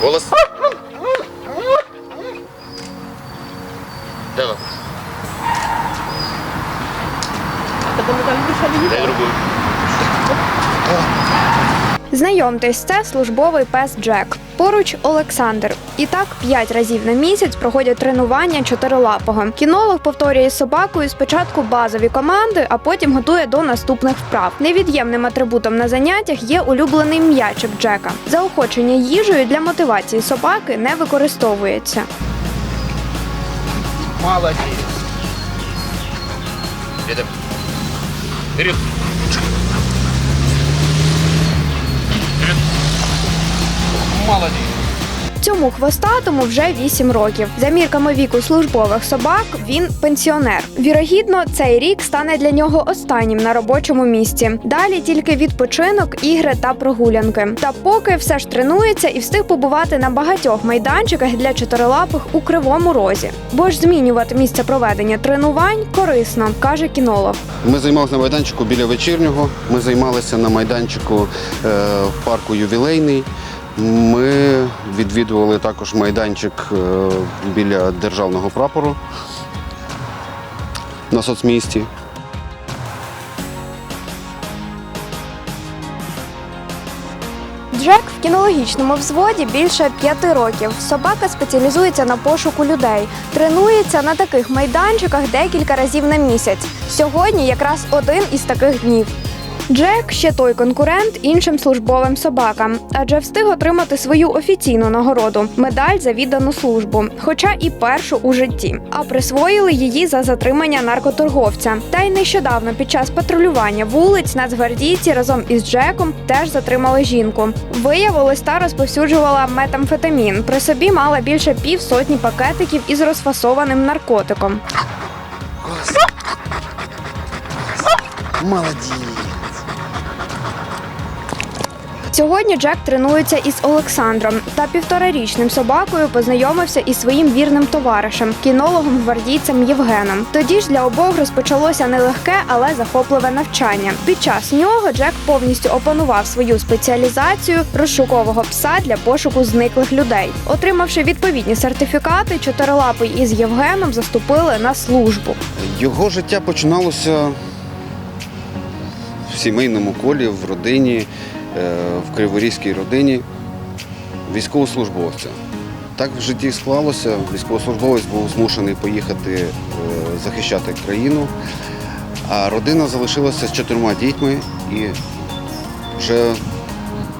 Голос. Давай. Дай другую. Знайомтесь, це службовий пес Джек. Поруч Олександр. І так п'ять разів на місяць проходять тренування чотирилапого. Кінолог повторює з собакою спочатку базові команди, а потім готує до наступних вправ. Невід'ємним атрибутом на заняттях є улюблений м'ячик Джека. Заохочення їжею для мотивації собаки не використовується. Молодец. Рядом. Молодец. Цьому хвостатому вже 8 років. За мірками віку службових собак він пенсіонер. Вірогідно, цей рік стане для нього останнім на робочому місці. Далі тільки відпочинок, ігри та прогулянки. Та поки все ж тренується і встиг побувати на багатьох майданчиках для чотирилапих у кривому розі. Бо ж змінювати місце проведення тренувань корисно, каже кінолог. Ми займалися на майданчику біля вечірнього. Ми займалися на майданчику е, в парку ювілейний. Ми відвідували також майданчик е, біля державного прапору на соцмісті. Джек в кінологічному взводі більше п'яти років. Собака спеціалізується на пошуку людей, тренується на таких майданчиках декілька разів на місяць. Сьогодні якраз один із таких днів. Джек ще той конкурент іншим службовим собакам, адже встиг отримати свою офіційну нагороду медаль за віддану службу, хоча і першу у житті. А присвоїли її за затримання наркоторговця. Та й нещодавно під час патрулювання вулиць нацгвардійці разом із Джеком теж затримали жінку. Виявилось, та розповсюджувала метамфетамін. При собі мала більше півсотні пакетиків із розфасованим наркотиком. Молодець! Сьогодні Джек тренується із Олександром та півторарічним собакою познайомився із своїм вірним товаришем, кінологом гвардійцем Євгеном. Тоді ж для обох розпочалося нелегке, але захопливе навчання. Під час нього Джек повністю опанував свою спеціалізацію розшукового пса для пошуку зниклих людей. Отримавши відповідні сертифікати, чотирилапий із Євгеном заступили на службу. Його життя починалося в сімейному колі, в родині, в криворізькій родині військовослужбовця. Так в житті склалося. Військовослужбовець був змушений поїхати е, захищати країну, а родина залишилася з чотирма дітьми і вже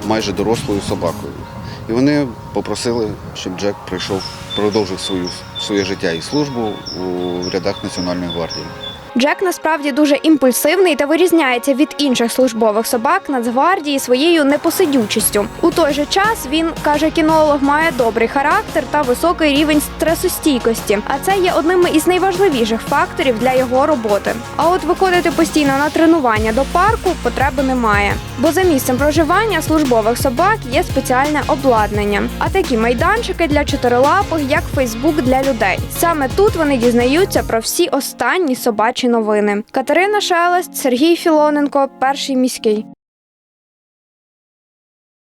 майже дорослою собакою. І вони попросили, щоб Джек прийшов, продовжив свою, своє життя і службу у рядах Національної гвардії. Джек насправді дуже імпульсивний та вирізняється від інших службових собак Нацгвардії своєю непосидючістю. У той же час він каже кінолог, має добрий характер та високий рівень стресостійкості. А це є одним із найважливіших факторів для його роботи. А от виходити постійно на тренування до парку потреби немає. Бо за місцем проживання службових собак є спеціальне обладнання. А такі майданчики для чотирилапих, як Фейсбук для людей. Саме тут вони дізнаються про всі останні собачі новини. Катерина Шелест, Сергій Філоненко, перший міський.